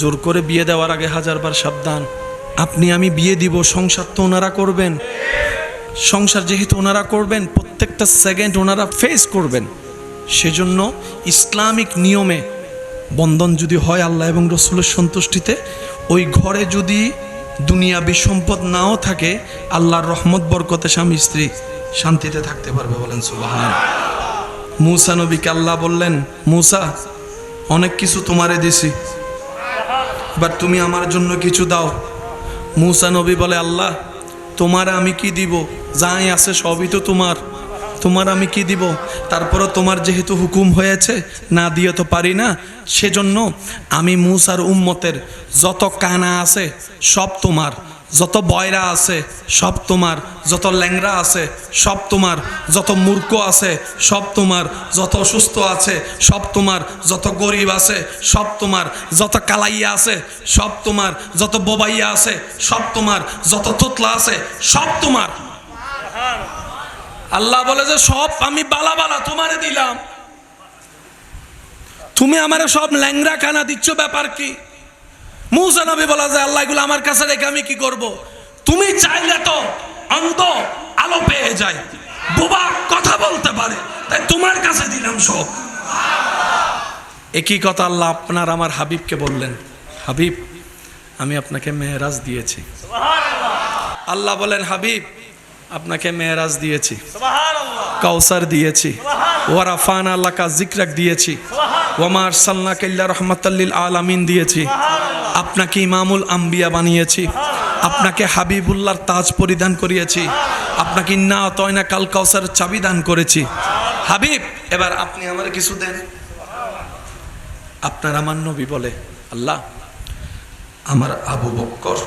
জোর করে বিয়ে দেওয়ার আগে হাজারবার সাবধান। আপনি আমি বিয়ে দিব, সংসার তো ওনারা করবেন। সংসার যেহেতু ওনারা করবেন, প্রত্যেকটা সেকেন্ড ওনারা ফেস করবেন। সেজন্য ইসলামিক নিয়মে বন্ধন যদি হয় আল্লাহ এবং রসুলের সন্তুষ্টিতে, ওই ঘরে যদি দুনিয়া বিসম্পদ নাও থাকে, আল্লাহর রহমত, বরকতে স্বামী, স্ত্রী শান্তিতে থাকতে পারবে বলেন সুবাহান মুসা নবীকে আল্লাহ বললেন, মুসা, অনেক কিছু তোমারে দিছি। এবার তুমি আমার জন্য কিছু দাও। মুসা নবী বলে, আল্লাহ, তোমার আমি কি দিব? যাই আছে সবই তো তোমার। তোমার আমি কি দিব? তারপরও তোমার যেহেতু হুকুম হয়েছে, না দিয়ে তো পারি না। সেজন্য আমি মুসার উম্মতের যত কানা আছে সব তোমার। যত বয়রা আছে, সব তোমার, যত ল্যাংরা আছে, সব তোমার, যত মূর্খ আছে, সব তোমার, যত অসুস্থ আছে, সব তোমার, যত গরিব আছে, সব তোমার, যত কালাইয়া আছে, সব তোমার, যত বোবাইয়া আছে, সব তোমার, যত তোতলা আছে, সব তোমার। আল্লাহ বলে যে, সব আমি বালা বালা তোমারে দিলাম। তুমি আমারে সব ল্যাংরা কানা দিচ্ছ, ব্যাপার কি? মুসা নবী বলা যায় আল্লাহ এগুলো আমার কাছে রেখে আমি কি করব? তুমি চাইলে তো অন্ধ আলো পেয়ে যায় বোবা কথা বলতে পারে তাই তোমার কাছে দিলাম সব। একই কথা আল্লাহ আপনার আমার হাবিবকে বললেন হাবিব আমি আপনাকে মেহরাজ দিয়েছি। আল্লাহ বলেন হাবিব আপনাকে মেহরাজ দিয়েছি। কাউসার দিয়েছি। ওয়ারাফান আল্লাহ জিক্রাক দিয়েছি। ওমার সাল্লা কেল্লা রহমতাল্লিল আলামিন দিয়েছি। আপনাকে ইমামুল আম্বিয়া বানিয়েছি। আপনাকে হাবিবুল্লাহর তাজ পরিধান করিয়েছি। আপনাকে না তয়না কাল কাউসার চাবি দান করেছি। হাবিব, এবার আপনি আমার কিছু দেন। আপনার আমার নবী বলে, আল্লাহ, আমার আবু বক্কর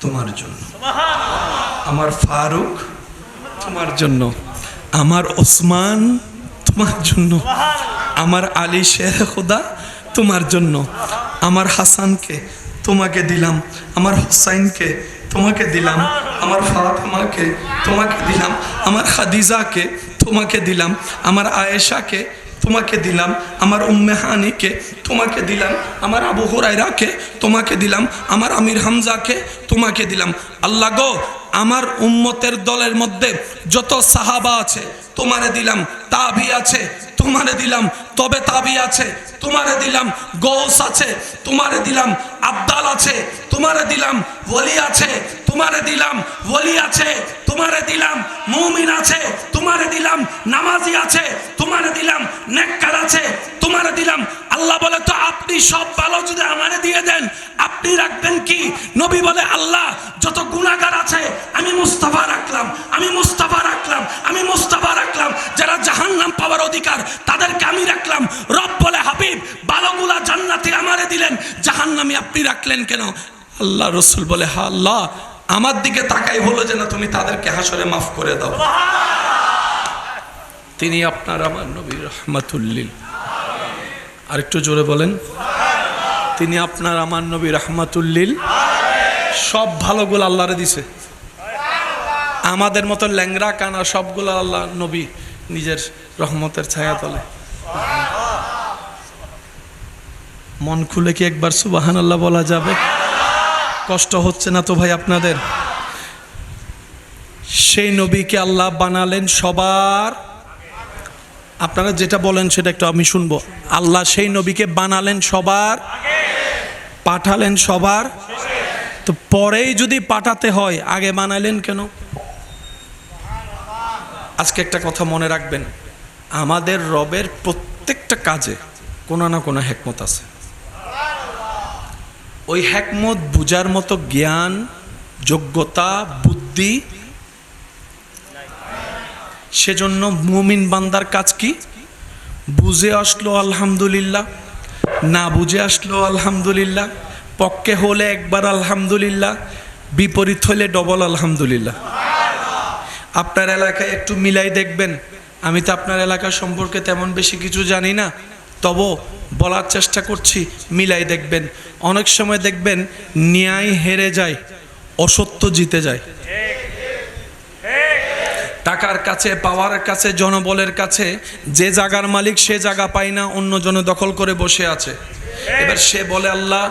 তোমার জন্য। আমার ফারুক তোমার জন্য। আমার ওসমান তোমার জন্য। আমার আলী শেখ খুদা তোমার জন্য। আমার হাসানকে তোমাকে দিলাম, আমার হুসাইনকে তোমাকে দিলাম, আমার ফাতেমাকে তোমাকে দিলাম, আমার খাদিজাকে তোমাকে দিলাম, আমার আয়েশাকে তোমাকে দিলাম, আমার উম্মেহানিকে তোমাকে দিলাম, আমার আবু হুরাইরাকে তোমাকে দিলাম, আমার আমির হামজাকে তোমাকে দিলাম। আল্লাহ গো আমার উম্মতের দলের মধ্যে যত সাহাবা আছে, তোমারে দিলাম, তাবি আছে, তোমারে দিলাম, তবে তাবি আছে, তোমারে দিলাম গৌস আছে, তোমারে দিলাম, আব্দাল আছে, তোমারে দিলাম ওলি আছে, তোমারে দিলাম ওলি আছে, তোমারে দিলাম, মুমিন আছে, তোমারে দিলাম, নামাজি আছে, তোমারে দিলাম, নেককার আছে, তোমারে দিলাম। আল্লাহ বলে, তো আপনি সব ভালো যদি আমারে দিয়ে দেন, আপনি রাখবেন কি? নবী বলে, আল্লাহ, যত গুণাগার আছে, আমি মুস্তাফা রাখলাম, আমি মুস্তাফা রাখলাম, আমি মুস্তাফা রাখলাম। যারা জাহান্নাম পাওয়ার অধিকার, তাদেরকে আমি রাখলাম। রব বলে, হাবিব ভালোগুলা জান্নাতি আমারে দিলেন, জাহান্নামি আপনি রাখলেন কেন? আল্লাহ রসুল বলে হা আল্লাহ আমার দিকে তাকাই হলো যে না তুমি তাদেরকে হাসরে মাফ করে দাও। তিনি আপনার আমার নবী রহমাতুল্লিল। আর একটু জোরে বলেন। তিনি আপনার আমার নবী রহমাতুল্লিল। সব ভালোগুলো আল্লাহরে দিছে। আমাদের মতো ল্যাংরা কানা সবগুলো আল্লাহ নবী নিজের রহমতের ছায়া তলে। মন খুলে কি একবার সুবাহান আল্লাহ বলা যাবে? কষ্ট হচ্ছে না তো ভাই আপনাদের? সেই নবীকে আল্লাহ বানালেন সবার। আপনারা যেটা বলেন সেটা একটু আমি শুনব। আল্লাহ সেই নবীকে বানালেন সবার, পাঠালেন সবার। তো পরেই যদি পাঠাতে হয়, আগে বানালেন কেন? আজকে একটা কথা মনে রাখবেন। আমাদের রবের প্রত্যেকটা কাজে কোনো না কোনো হেকমত আছে। ওই হেকমত, বুঝার মতো জ্ঞান, যোগ্যতা, বুদ্ধি। সেজন্য মুমিন বান্দার কাজ কি? বুঝে আসলো আলহামদুলিল্লাহ, না বুঝে আসলো আলহামদুলিল্লাহ, পক্ষে হলে একবার আলহামদুলিল্লাহ, বিপরীত হলে ডবল আলহামদুলিল্লাহ। আপনার এলাকায় একটু মিলাই দেখবেন, আমি তো আপনার এলাকা সম্পর্কে তেমন বেশি কিছু জানি না। তবু বলার চেষ্টা করছি, মিলাই দেখবেন। অনেক সময় দেখবেন ন্যায় হেরে যায়, অসত্য জিতে যায়। টাকার কাছে, পাওয়ার কাছে, জনবলের কাছে, যে জায়গার মালিক সে জায়গা পায় না, অন্য জন দখল করে বসে আছে। এবার সে বলে, আল্লাহ,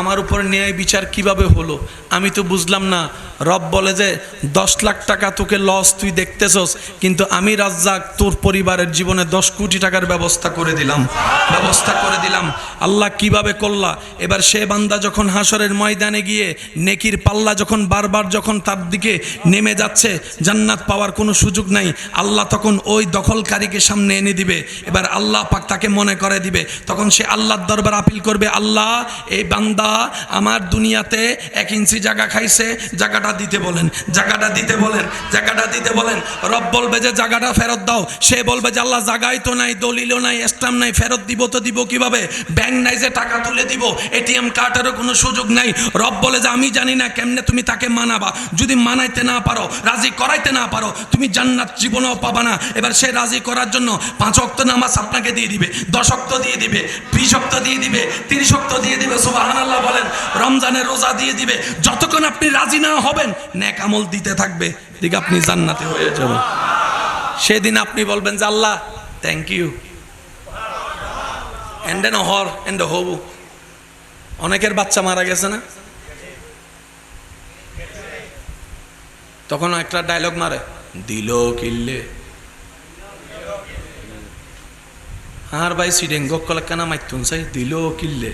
আমার উপর ন্যায় বিচার কীভাবে হলো? আমি তো বুঝলাম না রব বলে যে, দশ লাখ টাকা তোকে লস তুই দেখতেছস, কিন্তু আমি রাজ্জাক তোর পরিবারের জীবনে দশ কোটি টাকার ব্যবস্থা করে দিলাম। ব্যবস্থা করে দিলাম। আল্লাহ কীভাবে করলা? এবার সে বান্দা যখন হাসরের ময়দানে গিয়ে নেকির পাল্লা যখন বারবার যখন তার দিকে নেমে যাচ্ছে, জান্নাত পাওয়ার কোনো সুযোগ নাই। আল্লাহ তখন ওই দখলকারীকে সামনে এনে দিবে। এবার আল্লাহ পাক তাকে মনে করে দিবে। তখন সে আল্লাহর দরবার আপিল করবে, আল্লাহ, এই বান্দা আমার দুনিয়াতে এক ইঞ্চি জায়গা খাইছে জায়গাটা দিতে বলেন, জায়গাটা দিতে বলেন, জায়গাটা দিতে বলেন। রব বলবে যে, জায়গাটা ফেরত দাও। সে বলবে যে, আল্লাহ জায়গায় তো নাই, দলিলও নাই স্টাম্প নাই, ফেরত দিব তো দিব কীভাবে? ব্যাংক নাই যে, টাকা তুলে দিব এটিএম কার্ডেরও কোনো সুযোগ নাই। রব বলে যে, আমি জানি না কেমনে তুমি তাকে মানাবা। যদি মানাইতে না পারো, রাজি করাইতে না পারো, তুমি জান্নাত জীবনেও পাবা না। এবার সে রাজি করার জন্য পাঁচ অক্ত নামাজ আপনাকে দিয়ে দিবে, দশ অক্ত দিয়ে দিবে, বিশ অক্ত দিয়ে দিবে, তিরিশ অক্ত দিয়ে দিবে। সুবাহান আল্লাহ বলেন, রমজানের রোজা দিয়ে দিবে। যতক্ষণ আপনি রাজি না হবেন ন্যাক আমল দিতে থাকবে। দিকে আপনি জান্নাতে হয়ে যাবেন। সেদিন আপনি বলবেন যে, আল্লাহ থ্যাংক ইউ এন্ড এন হর এন্ড হবু। অনেকের বাচ্চা মারা গেছে না? তখন একটা ডায়লগ মারে, দিল কিল্লে। আর ভাই সিডেং গকল কেনা মাইতুন চাই দিল কিল্লে।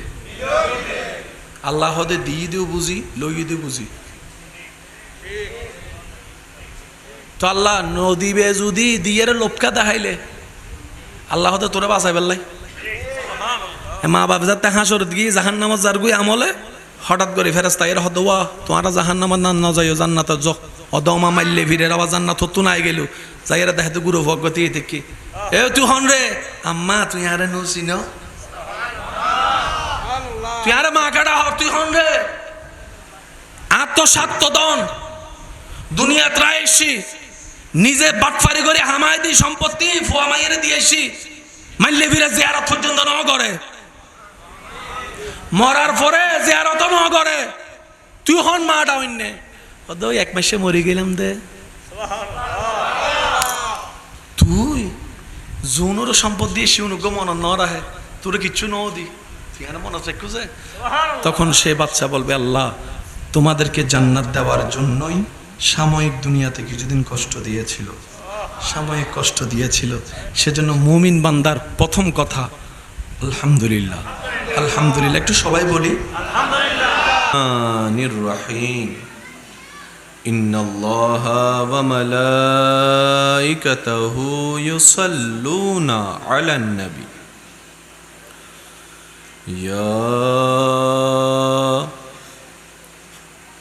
আল্লাহ হদে দিয়ে দিও বুঝি লই দিও বুঝি। তো আল্লাহ নদীবে যদি দিয়ে লোপকা দেখাইলে, আল্লাহ হদে তোরা বাঁচাই পেলাই মা বাপ যাতে হাসর গিয়ে জাহান নামাজ যার গুই আমলে হঠাৎ করে ফেরেস্তা এর হদ ওয়া, তোমারা জাহান নামাজ না না যাইও জান্নাত জ অদমা মাইলে ভিড়ের আবার জান্নাত তো নাই গেল। যাইরা দেখাতে গুরু ভগবতী দেখি এ, তুই হন রে। আম্মা, তুই আরে নসি ন? তুই আরে মা কাটা হর তুই হন রে। আত্মসাত্য দন। দুনিয়া ত্রাইছি নিজে বাটফারি করে হামাই দি সম্পত্তি ফোয়া মাইয়ের দিয়েছি মাইলে ভিড়ে জিয়ারত পর্যন্ত ন করে। মরার পরে জিয়ারত ন করে। তুই হন মা ডাউন্নে ওদ এক মাসে মরে গেলাম দে। তুই জুনুর সম্পদ দিয়ে শিউনুগ মন ন রাহে। তোর কিচ্ছু ন দি। তুই মনে যে। তখন সে বাচ্চা বলবে আল্লাহ তোমাদেরকে জান্নাত দেওয়ার জন্যই সাময়িক দুনিয়াতে কিছুদিন কষ্ট দিয়েছিল সাময়িক কষ্ট দিয়েছিল সেজন্য মুমিন বান্দার প্রথম কথা আলহামদুলিল্লাহ আলহামদুলিল্লাহ একটু সবাই বলি রহিম إن الله وملائكته يصلون على النبي يا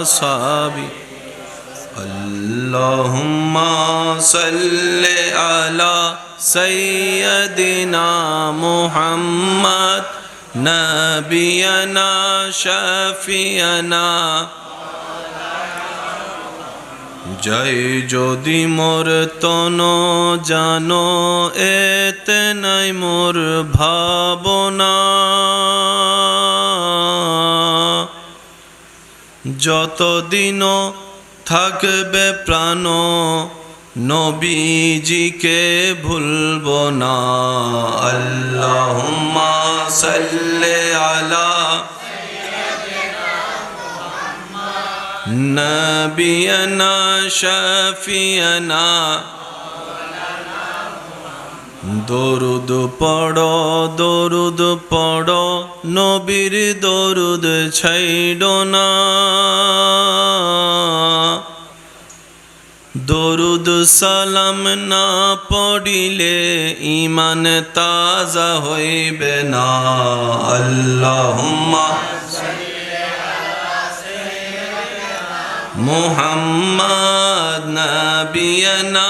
وعليه وصحبه اللهم صل على سيدنا محمد نبينا شفينا জয় যদি মোর তন জানো এতে নাই মোর ভাবনা যতদিন থাকবে প্রাণ নবীজিকে ভুলব না। আল্লাহুম্মা সাল্লি আলা নবিয়না শফিয়না। দরুদ পড়ো দরুদ পড়ো, নবীর দরুদ ছাইড না। দরুদ সালাম না পড়িলে ইমান তাজা হইবে না। আল্লাহুম্মা মুহাম্মদ নবিয়না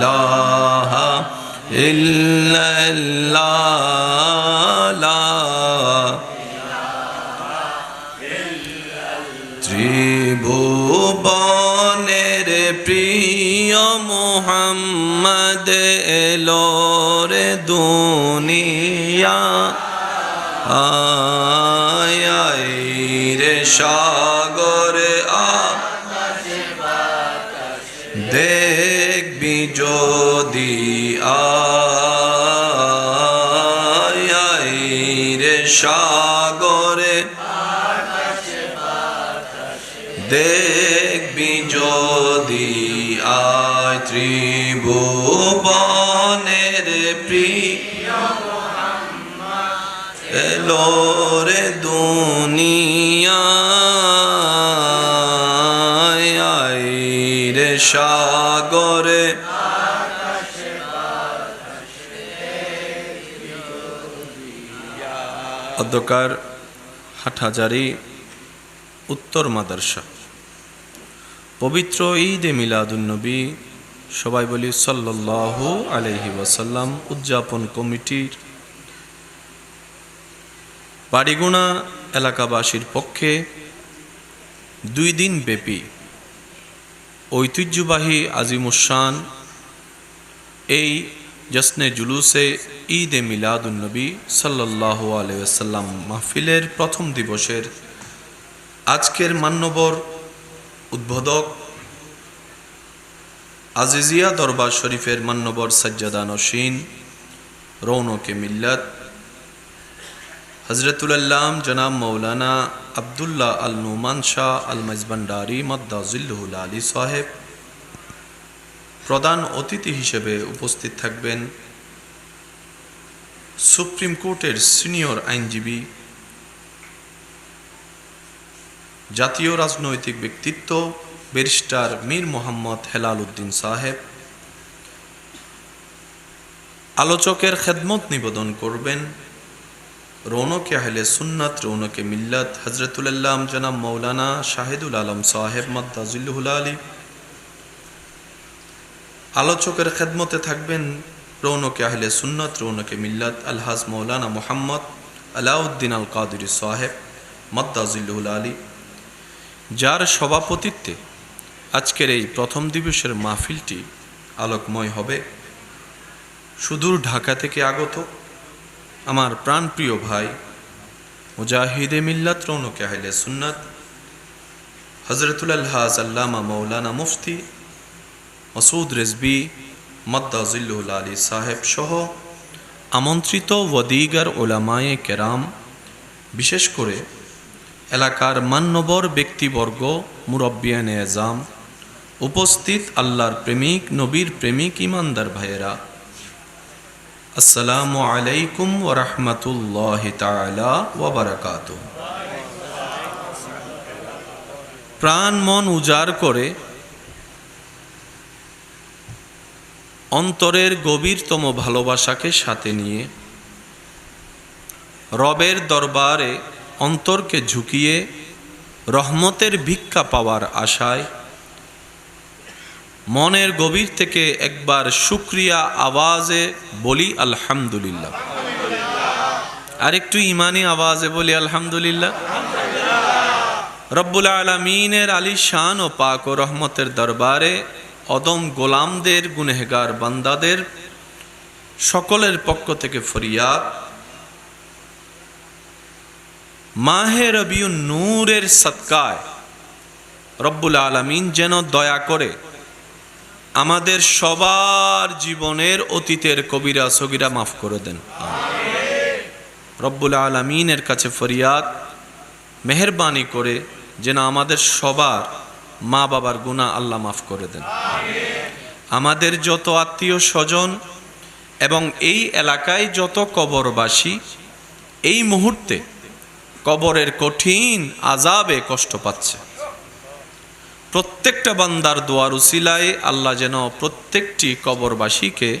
ইলাহা ইল্লাল্লাহ। ত্রিভুবনের প্রিয় মোহাম্মদ এলোর দুনিয়া। আয় রে সাগরে আয় আয় রে সাগরে। দেখবি যদি আয় ত্রিভুবনের প্রিয় এলো রে দুনিয়া অধ্যকার হাটহাজারি উত্তর মাদারসা। পবিত্র ঈদ এ মিলাদুন্নবী সবাই বলি সাল্লাল্লাহু আলাইহি ওয়াসাল্লাম উদযাপন কমিটির বাড়িগুনা এলাকাবাসীর পক্ষে দুই দিন ব্যাপী ঐতিহ্যবাহী আজিমুসান এই জশ্নে জুলুসে ঈদ এ মিলাদুন্নবী সাল্লাল্লাহু আলাইহি ওয়াসাল্লাম মাহফিলের প্রথম দিবসের আজকের মান্যবর উদ্বোধক আজিজিয়া দরবার শরীফের মান্যবর সাজ্জাদা নসীন, রৌনকে মিল্লাত হজরতুল্লাম জনাব মৌলানা আবদুল্লাহ আল নুমান শাহ আল মজবান্ডারি মদ্দাজিল্লুল আলী সাহেব প্রধান অতিথি হিসেবে উপস্থিত থাকবেন সুপ্রিম কোর্টের সিনিয়র আইনজীবী, জাতীয় রাজনৈতিক ব্যক্তিত্ব, ব্যারিস্টার মীর মোহাম্মদ হেলাল উদ্দিন সাহেব। আলোচকের খেদমত নিবেদন করবেন রৌনকে আহলে সুন্নাত, রৌনকে মিল্লাত হজরতুল্লাম জনাব মৌলানা শাহিদুল আলম সাহেব মদ্দাজুল্লুল আলী। আলোচকের খেদমতে থাকবেন রৌনকে আহলে সুন্নাত, রৌনকে মিল্লাত, আলহাজ মৌলানা মোহাম্মদ আলাউদ্দিন আল কাদির সাহেব মদ্দাজুল্লুল আলী। যার সভাপতিত্বে আজকের এই প্রথম দিবসের মাহফিলটি আলোকময় হবে। সুদূর ঢাকা থেকে আগত আমার প্রাণপ্রিয় ভাই মুজাহিদে মিল্লাত, রৌনকে আহলে সুন্নাত হজরতুল আলহাজ আল্লামা মৌলানা মুফতি মসুদ রেজবি মদ্দাজিল্লুল আলী সাহেব সহ আমন্ত্রিত ওয়াদিগার ওলামায়ে কেরাম, বিশেষ করে এলাকার মান্যবর ব্যক্তিবর্গ, মুরব্বিয়ান এজাম, উপস্থিত আল্লাহর প্রেমিক, নবীর প্রেমিক ইমানদার ভাইয়েরা, আসসালামু আলাইকুম ওরহমতুল্লাহ তালা ওবরাকাত প্রাণ মন উজাড় করে অন্তরের গভীরতম ভালোবাসাকে সাথে নিয়ে রবের দরবারে অন্তরকে ঝুঁকিয়ে রহমতের ভিক্ষা পাওয়ার আশায় মনের গভীর থেকে একবার শুক্রিয়া আওয়াজে বলি আলহামদুলিল্লাহ। আর একটু ইমানি আওয়াজে বলি আলহামদুলিল্লাহ। রব্বুল আলমিনের আলী শান ও পাক ও রহমতের দরবারে অদম গোলামদের, গুনেহগার বান্দাদের, সকলের পক্ষ থেকে ফরিয়াদ। মাহে রবিউ নূরের সৎকায় রব্বুল আলমিন যেন দয়া করে আমাদের সবার জীবনের অতীতের কবিরা সগিরা মাফ করে দেন। রব্বুল আলমিনের কাছে ফরিয়াদ, মেহরবানি করে যেন আমাদের সবার মা বাবার গুণা আল্লাহ মাফ করে দেন। আমাদের যত আত্মীয় স্বজন এবং এই এলাকায় যত কবরবাসী, এই মুহূর্তে কবরের কঠিন আজাবে কষ্ট পাচ্ছে। প্রত্যেকটা বান্দার দোয়ার উসিলায় আল্লাহ যেন প্রত্যেকটি কবরবাসীকে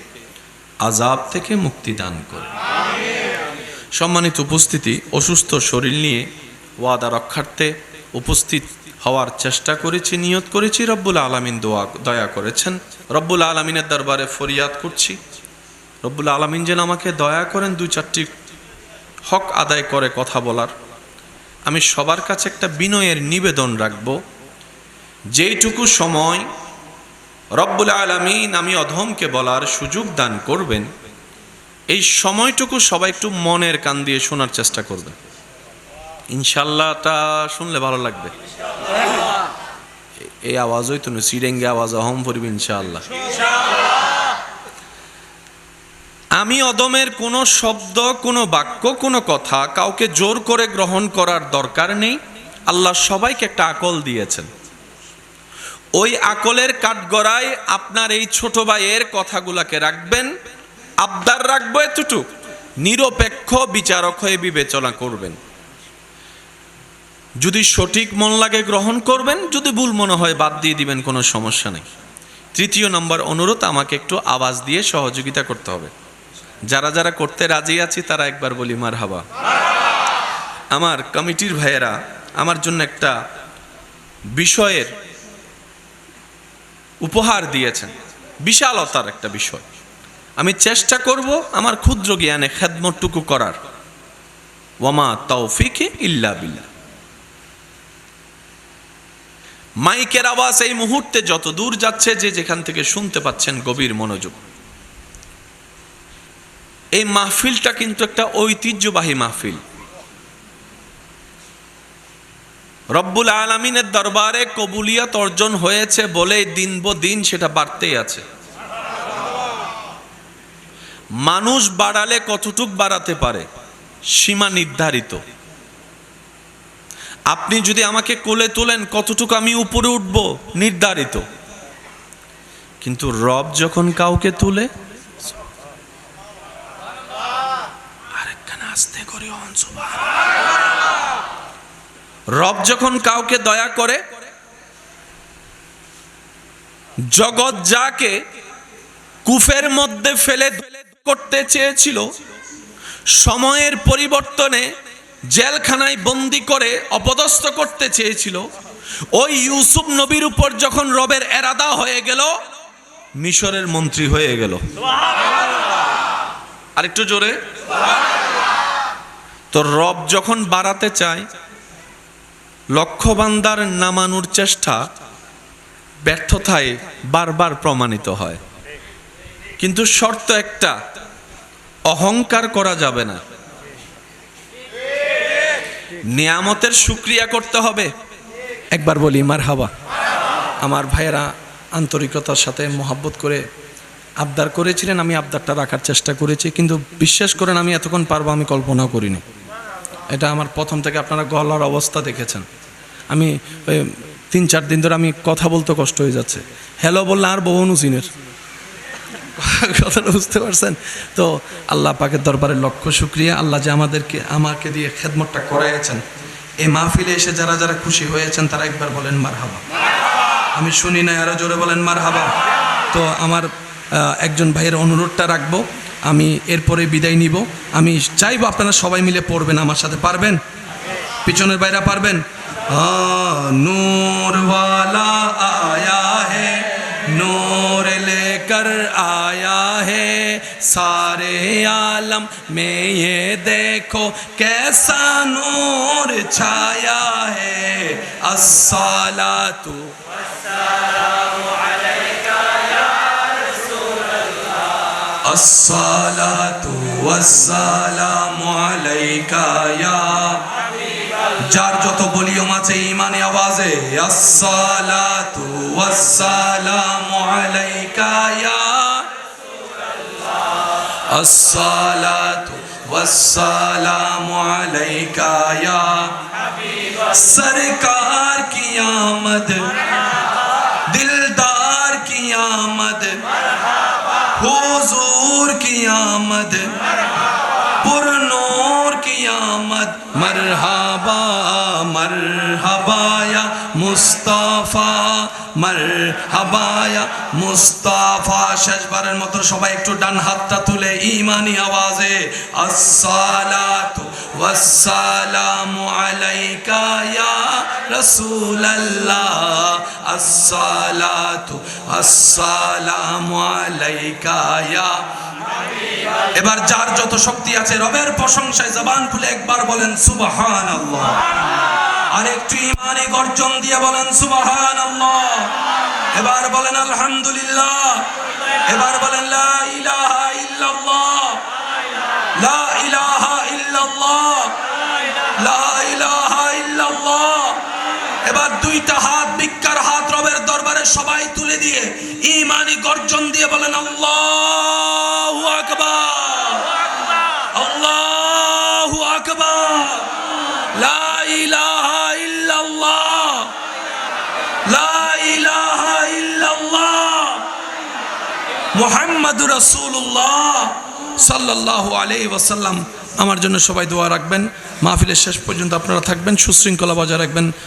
আজাব থেকে মুক্তি দান করে। সম্মানিত উপস্থিতি, অসুস্থ শরীর নিয়ে ওয়াদা রক্ষার্থে উপস্থিত হওয়ার চেষ্টা করেছি, নিয়ত করেছি, রব্বুল আলমিন দোয়া, দয়া করেছেন। রব্বুল আলমিনের দরবারে ফরিয়াদ করছি। রব্বুল আলমিন যেন আমাকে দয়া করেন দুই চারটি হক আদায় করে কথা বলার। আমি সবার কাছে একটা বিনয়ের নিবেদন রাখব। যেইটুকু সময় রব্বুল আলমিন আমি অধমকে বলার সুযোগ দান করবেন, এই সময়টুকু সবাই একটু মনের কান দিয়ে শোনার চেষ্টা করবে ইনশাল্লাহটা শুনলে ভালো লাগবে। এই আওয়াজই তো সিরেঙ্গে আওয়াজ অহম পড়বে ইনশাআল্লাহ। আমি অদমের কোনো শব্দ, কোনো বাক্য, কোনো কথা কাউকে জোর করে গ্রহণ করার দরকার নেই। আল্লাহ সবাইকে একটা আকল দিয়েছেন। ওই আকলের কাঠগড়ায় আপনার এই ছোট ভাইয়ের কথাগুলাকে রাখবেন। আবদার রাখব এতটুক। নিরপেক্ষ বিচারক হয়ে বিবেচনা করবেন। যদি সঠিক মন লাগে গ্রহণ করবেন, যদি ভুল মনে হয় বাদ দিয়ে দিবেন, কোনো সমস্যা নেই। তৃতীয় নম্বর অনুরোধ, আমাকে একটু আওয়াজ দিয়ে সহযোগিতা করতে হবে। যারা যারা করতে রাজি আছি, তারা একবার বলি মার হাবা আমার কমিটির ভাইয়েরা, আমার জন্য একটা বিষয়ের উপহার দিয়েছেন। বিশালতার একটা বিষয়। আমি চেষ্টা করব আমার ক্ষুদ্র জ্ঞানে খেদমতটুকু করার। ওয়ামা তৌফিকে ইল্লা বিল্লাহ। মাইকের আওয়াজ এই মুহূর্তে যত দূর যাচ্ছে যে যেখান থেকে শুনতে পাচ্ছেন গভীর মনোযোগ। এই মাহফিলটা কিন্তু একটা ঐতিহ্যবাহী মাহফিল। রব্বুল আলমিনের দরবারে কবুলিয়াত অর্জন হয়েছে বলে দিন দিন সেটা বাড়তেই আছে। মানুষ বাড়ালে কতটুক বাড়াতে পারে? সীমা নির্ধারিত। আপনি যদি আমাকে কোলে তোলেন, কতটুকু আমি উপরে উঠব? নির্ধারিত। কিন্তু রব যখন কাউকে তুলে রব যখন কাউকে দয়া করে, জগৎ যাকে কুফের মধ্যে ফেলে করতে চেয়েছিল, সময়ের পরিবর্তনে জেলখানায় বন্দি করে অপদস্থ করতে চেয়েছিল। ওই ইউসুফ নবীর উপর যখন রবের এরাদা হয়ে গেল মিশরের মন্ত্রী হয়ে গেল। আরেকটু জোরে। তো রব যখন বাড়াতে চায় লক্ষ্যবান্দার নামানোর চেষ্টা ব্যর্থতায় বারবার প্রমাণিত হয়। কিন্তু শর্ত একটা অহংকার করা যাবে না। নিয়ামতের সুক্রিয়া করতে হবে। একবার বলি মার হাবা আমার ভাইয়েরা আন্তরিকতার সাথে মহাব্বত করে আবদার করেছিলেন, আমি আবদারটা রাখার চেষ্টা করেছি, কিন্তু বিশ্বাস করেন আমি এতক্ষণ পারব, আমি কল্পনা করিনি। এটা আমার প্রথম থেকে আপনারা গলার অবস্থা দেখেছেন। আমি তিন চার দিন ধরে আমি কথা বলতে কষ্ট হয়ে যাচ্ছে। হ্যালো বললে আর বহু অনুচিনের কথাটা বুঝতে পারছেন? তো আল্লাহ পাকের দরবারে লক্ষ্য শুক্রিয়া। আল্লাহ যে আমাদেরকে, আমাকে দিয়ে খেদমতটা করাইয়াছেন। এই মাহফিলে এসে যারা যারা খুশি হয়েছেন, তারা একবার বলেন মার হাবা আমি শুনি না আরও জোরে বলেন মার হাবা তো আমার একজন ভাইয়ের অনুরোধটা রাখব। আমি এরপরে বিদায় নিব। আমি চাইব আপনারা সবাই মিলে পড়বেন, আমার সাথে পারবেন? পিছনের বাইরা পারবেন? নূরওয়ালা আয়া کر آیا ہے سارے عالم میں یہ دیکھو کیسا نور چھایا ہے۔ السالاتو والسلام علیکہ یا رسول اللہ۔ السالاتو والسلام علیکہ یا ভলিউম আছে, ইমানে আওয়াজে। আসসালাতু ওয়াসসালামু আলাইকা ইয়া আসসালাতু ওয়াসসালামু আলাইকা ইয়া সরকার কি আমদ দিলদার কি আমদ হুজুর কি আমদ পুরন مرحبا مرحبا يا مصطفى মার হাবায়া মুস্তাফা শেষবারের মতো সবাই একটু ডান হাতটা তুলে ইমানি আওয়াজে, আসসালাতু ওয়াসসালামু আলাইকা ইয়া রাসূলুল্লাহ, আসসালাতু আসসালামু আলাইকা ইয়া এবার যার যত শক্তি আছে, রবের প্রশংসায় জবান খুলে একবার বলেন, সুবহানাল্লাহ আর একটু ইমানে গর্জন দিয়ে বলেন, সুবহানাল্লাহ এবার বলেন আলহামদুলিল্লাহ। এবার বলেন এবার দুইটা হাত, ভিক্ষার হাত রবের দরবারে সবাই তুলে দিয়ে ইমানি গর্জন দিয়ে বলেন আল্লাহু আকবার। মুহাম্মাদুর রাসূলুল্লাহ সাল্লাল্লাহু আলাইহি ওয়াসাল্লাম। আমার জন্য সবাই দোয়া রাখবেন। মাহফিলের শেষ পর্যন্ত আপনারা থাকবেন, সুশৃঙ্খলা বজায় রাখবেন।